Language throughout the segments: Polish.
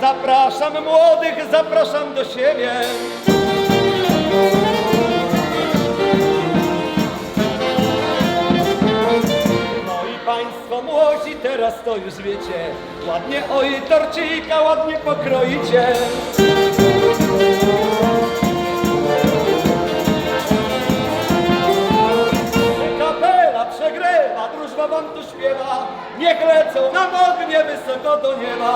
Zapraszam młodych, zapraszam do siebie. Moi państwo młodzi, teraz to już wiecie. Ładnie oj torcika, ładnie pokroicie. Wam tu śpiewa. Niech lecą nam ognie wysoko do nieba.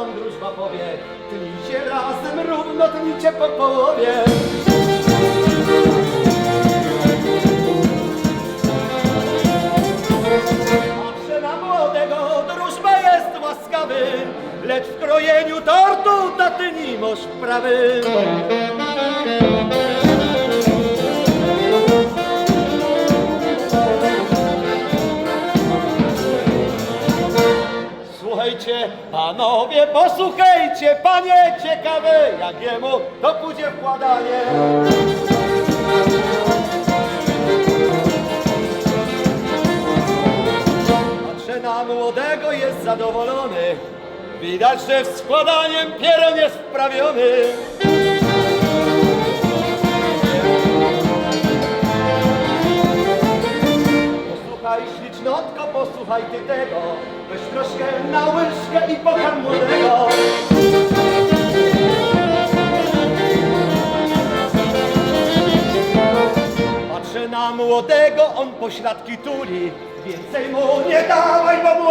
Wam drużba powie, tnijcie razem równo, tnijcie po połowie. Patrzę na młodego, drużba jest łaskawy, lecz w krojeniu tortu na ty panowie, posłuchajcie, panie ciekawe, jak jemu to pójdzie wkładanie. Patrzę na młodego, jest zadowolony. Widać, że z składaniem pieron jest wprawiony. Posłuchaj ślicznotko, posłuchaj ty tego. Weź troszkę na łyżkę i pokarm młodego. Patrzę na młodego, on pośladki tuli. Więcej mu nie dawaj, bo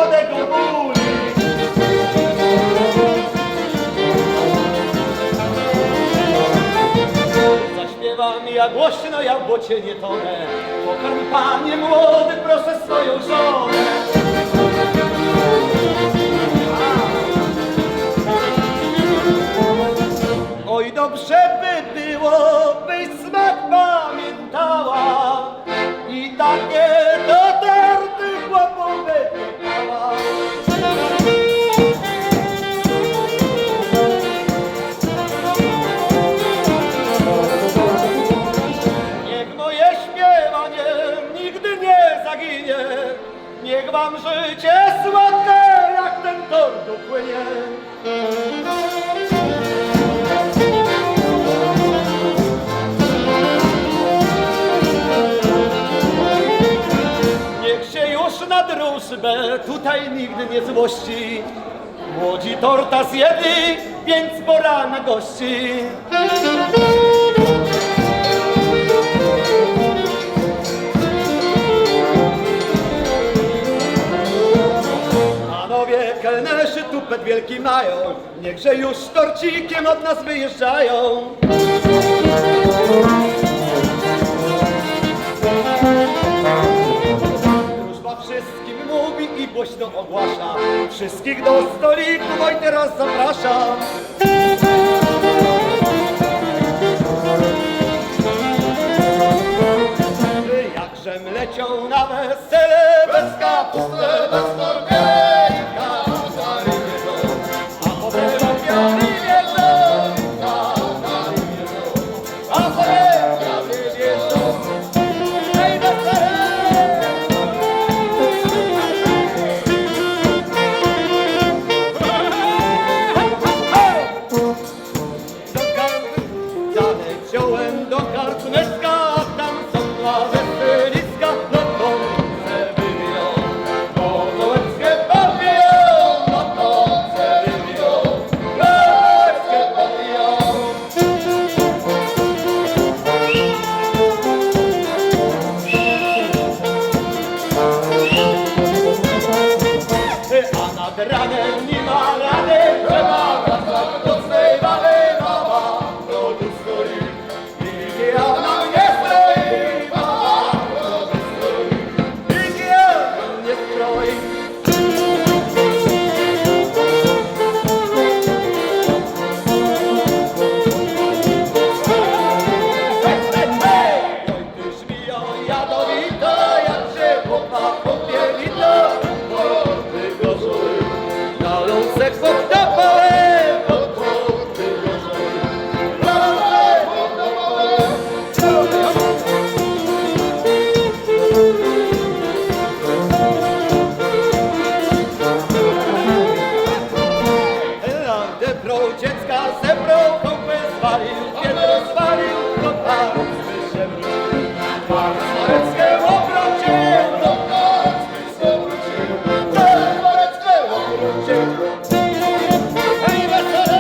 głośno, ja w bocie nie tonę. Pokarm panie młody, proszę swoją żonę. Drużbę tutaj nigdy nie złości. Młodzi torta zjedli, więc pora na gości. Panowie kelnerzy tupet wielki mają, niechże już z torcikiem od nas wyjeżdżają. Wszystkim mówi i głośno ogłasza. Wszystkich do stolików, oj teraz zapraszam Jakżem leciał na wesele bez kapusty, bez paru się wrócił. Pan Smoreckie obrócił. Hej, wesele!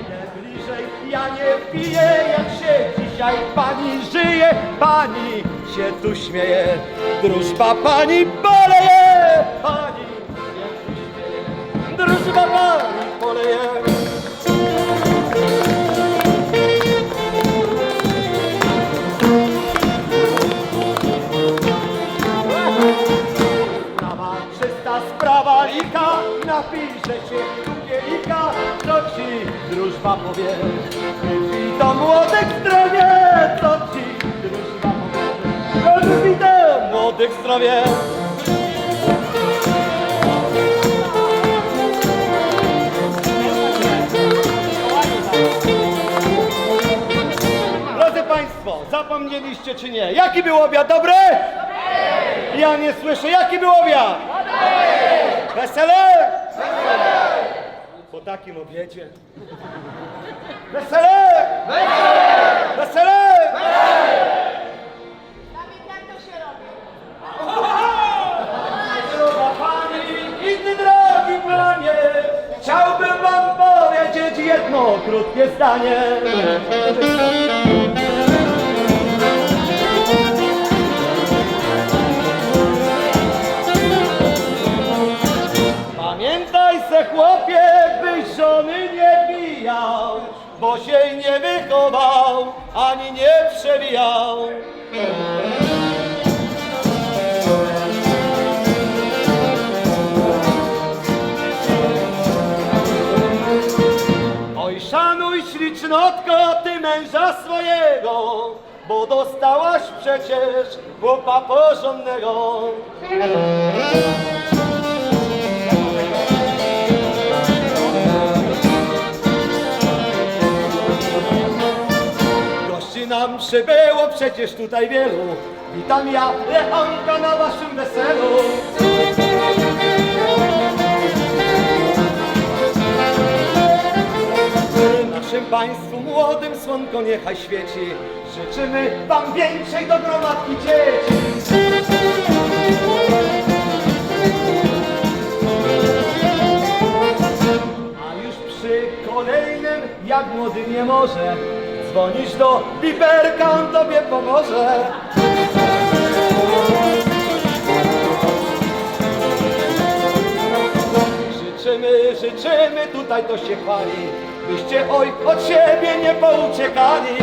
Idę bliżej, ja nie piję, jak się dzisiaj pani żyje, pani się tu śmieje, drużba pani ci drużba powie. Krwi to młodych zdrowie, co ci drużba powie. Krwi to młodych zdrowie. Drodzy Państwo, zapomnieliście czy nie? Jaki był obiad? Dobry? Ja nie słyszę, jaki był obiad? Wesele? Po takim obiedzie. Wesele? Wesele? Dawid, jak to się robi? Droga pani, inny drogi panie, chciałbym wam powiedzieć jedno krótkie zdanie. Bo się nie wychował, ani nie przewijał. Oj, szanuj ślicznotko, ty męża swojego, bo dostałaś przecież chłopa porządnego. Przybyło przecież tutaj wielu, witam ja, Leonka na waszym weselu. Naszym Państwu młodym słonko niechaj świeci. Życzymy Wam większej do gromadki dzieci. A już przy kolejnym, jak młody nie może, dzwonisz do Biberka, on Tobie pomoże. Życzymy, życzymy, tutaj to się chwali, byście oj od siebie nie pouciekali.